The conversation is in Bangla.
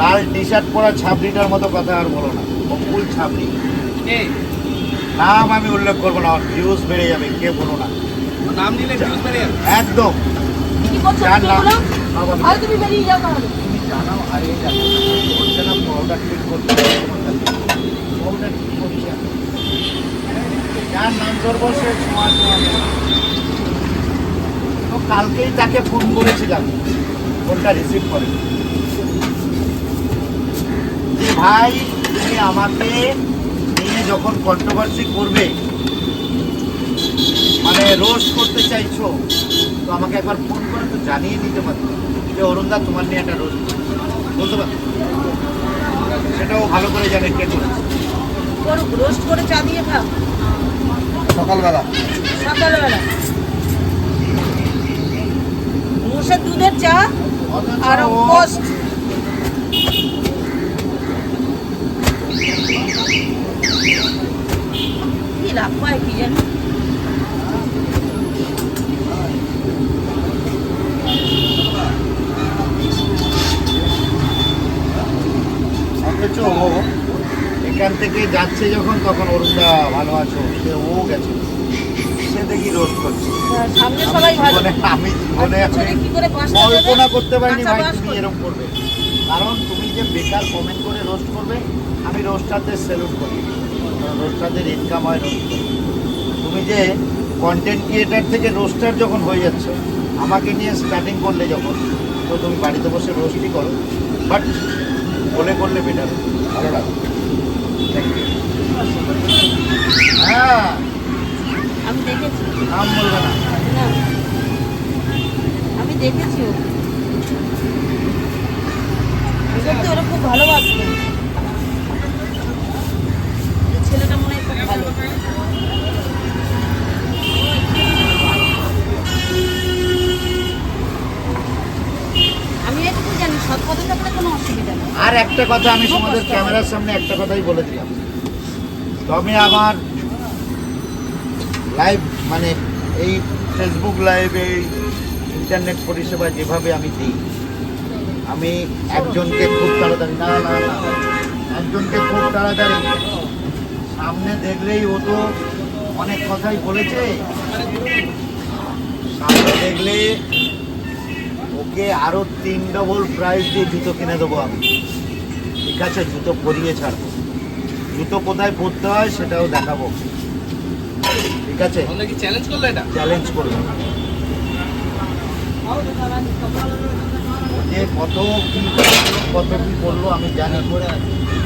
লাল টি শার্ট পরা ছাবড়িটার মতো কথা আর বলো না। অকুল ছাবড়ি নাম আমি উল্লেখ করব না ভিউজ বেড়ে যাবে কে বলো না। নাম নিলে ভিউজ বেড়ে যাবে। একদম। যার নাম আর তুমি বেরিয়ে যাও তাহলে। তুমি জানাও আর এই দেখো বলছে না পাউডার ঠিক করতে পাউডার ঠিক করছে। যার নাম করব সে সমাজ তো কালকেই তাকে ফোন করেছিলাম। ফোনটা রিসিভ করে ভাই তুমি আমাকে নিয়ে যখন কন্ট্রোভার্সি করবে মানে রোস্ট করতে চাইছো তো আমাকে একবার ফোন করে তো জানিয়ে দিতে পারতো যে অরুণদা তোমার নিয়ে একটা রোস্ট বলতে পারতো সেটাও ভালো করে জানে কে করেছে। রোস্ট করে চা দিয়ে খাও সকালবেলা। সকালবেলা। মোষের দুধের চা আর পোস্ট লাভ পায় কি জানি? এখান থেকে যাচ্ছে যখন তখন অরুণদা ভালো আছো সে ও গেছে। সে দেখি রোস্ট করছে। সামনে সবাই ভালো। আমি জীবনে কল্পনা করতে পারিনি ভাই তুমি এরকম করবে। কারণ তুমি যে বেকার কমেন্ট করে রোস্ট করবে আমি রোস্টারদের সেলুট করি রোস্টারদের ইনকাম হয় তুমি যে কন্টেন্ট ক্রিয়েটার থেকে রোস্টার যখন হয়ে যাচ্ছে আমাকে নিয়ে স্টার্টিং করলে যখন তো তুমি বাড়িতে বসে রোস্টই করো। বাট বলে করলে বেটার ভালো লাগে হ্যাঁ। আমি দেখেছি। নাম বলবে না। না। আমি দেখেছি ওকে। ওরা খুব ভালোবাসতো আর একটা কথা আমি তোমাদের ক্যামেরার সামনে একটা কথাই বলে দিলাম। তবে আমার লাইভ মানে এই ফেসবুক লাইভে ইন্টারনেট পরিষেবা যেভাবে আমি দিই, আমি একজনকে খুব তাড়াতাড়ি, না না না, একজনকে খুব তাড়াতাড়ি সামনে দেখলেই ও তো অনেক কথাই বলেছে। সামনে দেখলে ওকে আরও তিন ডবল প্রাইস দিয়ে জুতো কিনে দেবো আমি। ঠিক আছে জুতো পরিয়ে ছাড়বো। জুতো কোথায় পরতে হয় সেটাও দেখাবো। ঠিক আছে? চ্যালেঞ্জ করল এটা? চ্যালেঞ্জ করব যে কত কি কত কি করল আমি জানি